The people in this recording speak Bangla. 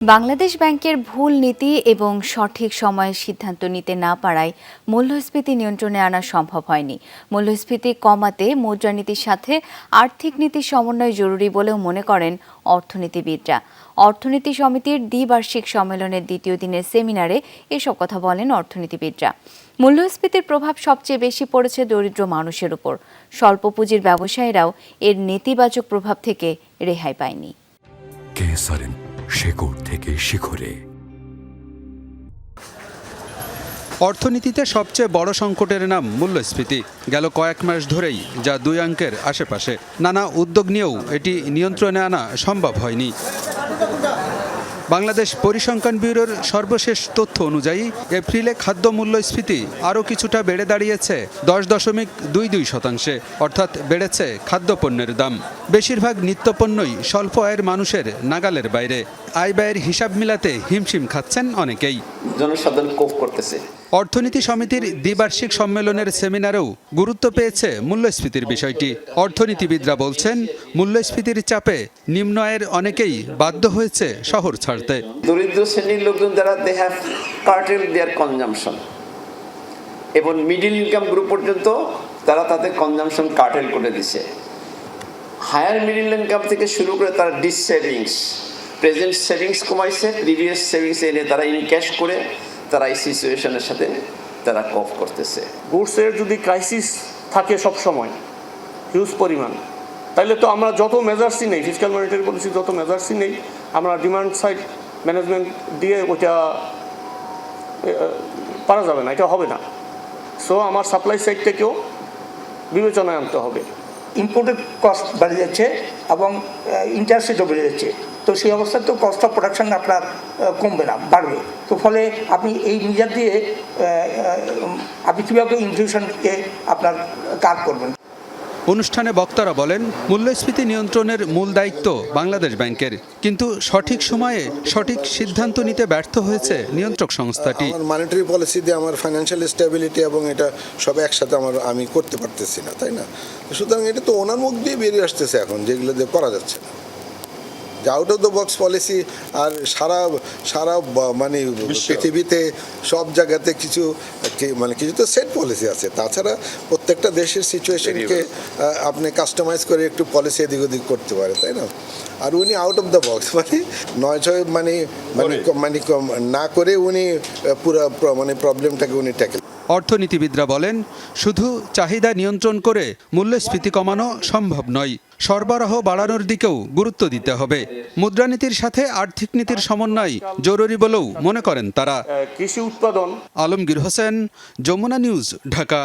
বাংলাদেশ ব্যাংকের ভুল নীতি এবং সঠিক সময়ে সিদ্ধান্ত নিতে না পারায় মূল্যস্ফীতি নিয়ন্ত্রণে আনা সম্ভব হয়নি। মূল্যস্ফীতি কমাতে মুদ্রানীতির সাথে আর্থিক নীতির সমন্বয় জরুরি বলেও মনে করেন অর্থনীতিবিদরা। অর্থনীতি সমিতির দ্বিবার্ষিক সম্মেলনের দ্বিতীয় দিনের সেমিনারে এসব কথা বলেন অর্থনীতিবিদরা। মূল্যস্ফীতির প্রভাব সবচেয়ে বেশি পড়েছে দরিদ্র মানুষের উপর। স্বল্প পুঁজির ব্যবসায়ীরাও এর নেতিবাচক প্রভাব থেকে রেহাই পায়নি। শেকড় থেকে শিখরে। অর্থনীতিতে সবচেয়ে বড় সংকটের নাম মূল্যস্ফীতি। গেল কয়েক মাস ধরেই যা দুই অঙ্কের আশেপাশে। নানা উদ্যোগ নিয়েও এটি নিয়ন্ত্রণে আনা সম্ভব হয়নি। বাংলাদেশ পরিসংখ্যান ব্যুরোর সর্বশেষ তথ্য অনুযায়ী, এপ্রিলে খাদ্য মূল্যস্ফীতি আরও কিছুটা বেড়ে দাঁড়িয়েছে, দশ দশমিক দুই দুই শতাংশে, অর্থাৎ বেড়েছে খাদ্যপণ্যের দাম। বেশিরভাগ নিত্যপণ্যই স্বল্প আয়ের মানুষের নাগালের বাইরে। আয় ব্যয়ের হিসাব মিলাতে হিমশিম খাচ্ছেন অনেকেই। জনসাধারণ কোপ করতেছে। অর্থনীতি সমিতির দ্বিবার্ষিক সম্মেলনের সেমিনারেও গুরুত্ব পেয়েছে মূল্যস্ফীতির বিষয়টি। অর্থনীতিবিদরা বলছেন, মূল্যস্ফীতির চাপে নিম্ন আয়ের অনেকেই বাধ্য হয়েছে শহর ছাড়তে। দরিদ্র শ্রেণির লোকজন যারা they have curtailed their consumption এবং মিডিল ইনকাম গ্রুপ পর্যন্ত তারা তাদের কনজামশন কার্টেল করে দিছে। হায়ার মিডিল ইনকাম থেকে শুরু করে তারা ডিস সেভিংস প্রেজেন্ট সেভিংস কমাইছে প্রিভিয়াস সেভিংস এনে তারা ইনক্যাশ করে। তারা এই সিচুয়েশনের সাথে তারা কপ করতেছে। গুডসের যদি ক্রাইসিস থাকে সব সময় হিউজ পরিমাণ তাহলে তো আমরা যত মেজার্সই নেই ফিজিক্যাল মনিটারি পলিসি যত মেজার্সই নেই আমরা ডিমান্ড সাইড ম্যানেজমেন্ট দিয়ে ওইটা পারা যাবে না এটা হবে না। সো আমার সাপ্লাই সাইড থেকেও বিবেচনায় আনতে হবে। ইম্পোর্টেড কস্ট বেড়ে যাচ্ছে এবং ইন্টারেস্ট রেটও বেড়ে যাচ্ছে। তো সেই অবস্থায় তো কস্ট অফ প্রোডাকশন আপনার কমবে না বাড়বে। তো ফলে আপনি এই মিজার দিয়ে আপনি কীভাবে ইনফ্লেশনকে আপনার কাজ করবেন? অনুষ্ঠানে বক্তারা বলেন মূল্যস্ফীতি নিয়ন্ত্রণের মূল দায়িত্ব বাংলাদেশ ব্যাংকের। কিন্তু সঠিক সময়ে সঠিক সিদ্ধান্ত নিতে ব্যর্থ হয়েছে নিয়ন্ত্রক সংস্থাটি। আমার মনিটারি পলিসি দিয়ে আমার ফাইন্যান্সিয়াল স্টেবিলিটি এবং এটা সব একসাথে আমার আমি করতে পারতেছি না তাই না? সুতরাং এটা তো ওনার মুখ দিয়ে বেরিয়ে আসতেছে এখন যেগুলো দিয়ে করা যাচ্ছে না। যে out of the box policy আর সারা সারা মানে পৃথিবীতে সব জায়গাতে কিছু মানে কিছু তো সেট পলিসি আছে। তাছাড়া প্রত্যেকটা দেশের সিচুয়েশনকে আপনি কাস্টমাইজ করে একটু পলিসি এদিক ওদিক করতে পারে তাই না? আর উনি আউট অফ দ্য বক্স মানে নয় ছয় মানে মানে মানে কম- না করে উনি পুরো মানে প্রবলেমটাকে উনি ট্যাকেল অর্থনীতিবিদরা বলেন শুধু চাহিদা নিয়ন্ত্রণ করে মূল্যস্ফীতি কমানো সম্ভব নয় সরবরাহ বাড়ানোর দিকেও গুরুত্ব দিতে হবে। মুদ্রানীতির সাথে আর্থিক নীতির সমন্বয় জরুরি বলেও মনে করেন তারা। কৃষি উৎপাদন। আলমগীর হোসেন যমুনা নিউজ ঢাকা।